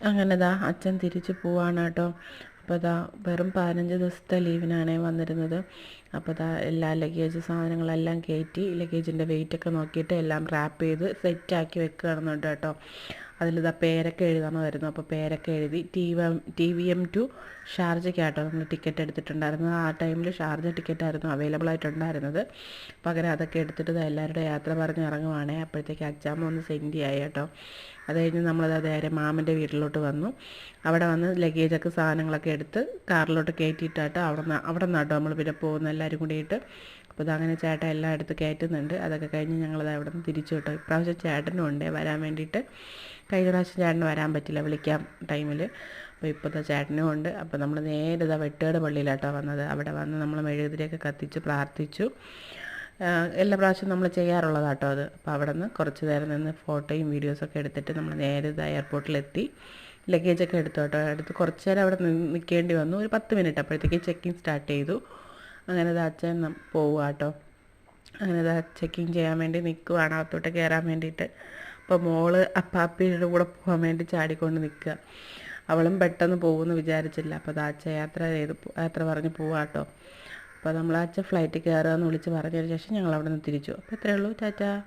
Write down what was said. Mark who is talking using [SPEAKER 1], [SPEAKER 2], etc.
[SPEAKER 1] അങ്ങനെ ദാ അച്ഛൻ തിരിച്ചു പോവാണ് കേട്ടോ അപ്പോൾ ദാ വെറും പതിനഞ്ച് ദിവസത്തെ ലീവിനാണ് വന്നിരുന്നത്. അപ്പോൾ ദാ എല്ലാ ലഗേജ് സാധനങ്ങളെല്ലാം കയറ്റി ലഗേജിന്റെ വെയിറ്റൊക്കെ നോക്കിയിട്ട് എല്ലാം റാപ്പ് ചെയ്ത് സെറ്റാക്കി വെക്കുകയാണെന്നുണ്ട് കേട്ടോ. അതിലിതാ പേരൊക്കെ എഴുതണമായിരുന്നു അപ്പോൾ പേരൊക്കെ എഴുതി T M T V M to ഷാർജയ്ക്കാട്ടോ നമ്മൾ ടിക്കറ്റ് എടുത്തിട്ടുണ്ടായിരുന്നു ആ ടൈമിൽ ഷാർജ ടിക്കറ്റ് ആയിരുന്നു അവൈലബിൾ ആയിട്ടുണ്ടായിരുന്നത്. പകരം അതൊക്കെ എടുത്തിട്ട് എല്ലാവരുടെ യാത്ര പറഞ്ഞ് ഇറങ്ങുവാണേ. അപ്പോഴത്തേക്ക് അച്ചാമ്മ ഒന്ന് സെൻഡ് ആയി കേട്ടോ. അത് കഴിഞ്ഞ് നമ്മളത് നേരെ മാമന്റെ വീട്ടിലോട്ട് വന്നു. അവിടെ വന്ന് ലഗേജൊക്കെ സാധനങ്ങളൊക്കെ എടുത്ത് കാറിലോട്ട് കയറ്റിയിട്ടാട്ടോ അവിടെ അവിടെ നിന്നാട്ടോ നമ്മൾ പിന്നെ പോകുന്ന എല്ലാവരും കൂടിയിട്ട് അപ്പോൾ അതങ്ങനെ ചേട്ടൻ എല്ലായിടത്തും കയറ്റുന്നുണ്ട്. അതൊക്കെ കഴിഞ്ഞ് ഞങ്ങളത് അവിടെ നിന്ന് തിരിച്ചു കേട്ടോ ഇപ്രാവശ്യം ചേട്ടനും ഉണ്ട് വരാൻ വേണ്ടിയിട്ട്. കഴിഞ്ഞ പ്രാവശ്യം ചേട്ടന് വരാൻ പറ്റില്ല വിളിക്കാൻ ടൈമിൽ അപ്പോൾ ഇപ്പോഴത്തെ ചേട്ടനും ഉണ്ട്. അപ്പോൾ നമ്മൾ നേരെ ഇതാ വെട്ടുകട പള്ളിയിലാട്ടോ വന്നത്. അവിടെ വന്ന് നമ്മൾ മെഴുകുതിരിയൊക്കെ കത്തിച്ച് പ്രാർത്ഥിച്ചു. എല്ലാ പ്രാവശ്യവും നമ്മൾ ചെയ്യാറുള്ളതാട്ടോ അത്. അപ്പോൾ അവിടെ നിന്ന് കുറച്ച് നേരം നിന്ന് ഫോട്ടോയും വീഡിയോസൊക്കെ എടുത്തിട്ട് നമ്മൾ നേരെ ഇതാ എയർപോർട്ടിലെത്തി. ലഗേജൊക്കെ എടുത്തു കേട്ടോ എടുത്ത് കുറച്ച് നേരം അവിടെ നിൽക്കേണ്ടി വന്നു. ഒരു പത്ത് മിനിറ്റ് അപ്പോഴത്തേക്ക് ചെക്കിങ് സ്റ്റാർട്ട് ചെയ്തു. അങ്ങനെ ദാച്ച പോവുക കേട്ടോ അങ്ങനെ ഇതാ ചെക്കിങ് ചെയ്യാൻ വേണ്ടി നിൽക്കുവാണ് അകത്തോട്ട് കയറാൻ വേണ്ടിയിട്ട്. അപ്പോൾ മോൾ അപ്പാപ്പിയുടെ കൂടെ പോകാൻ വേണ്ടി ചാടിക്കൊണ്ട് നിൽക്കുക അവളും പെട്ടെന്ന് പോകുമെന്ന് വിചാരിച്ചില്ല. അപ്പോൾ ദാച്ച യാത്ര ചെയ്ത് യാത്ര പറഞ്ഞ് പോവാട്ടോ അപ്പോൾ നമ്മളാച്ച ഫ്ലൈറ്റിൽ കയറുക എന്ന് വിളിച്ച് പറഞ്ഞതിന് ശേഷം ഞങ്ങൾ അവിടെ നിന്ന് തിരിച്ചു. അപ്പോൾ ഇത്രയേ ഉള്ളൂ. ടാറ്റാ.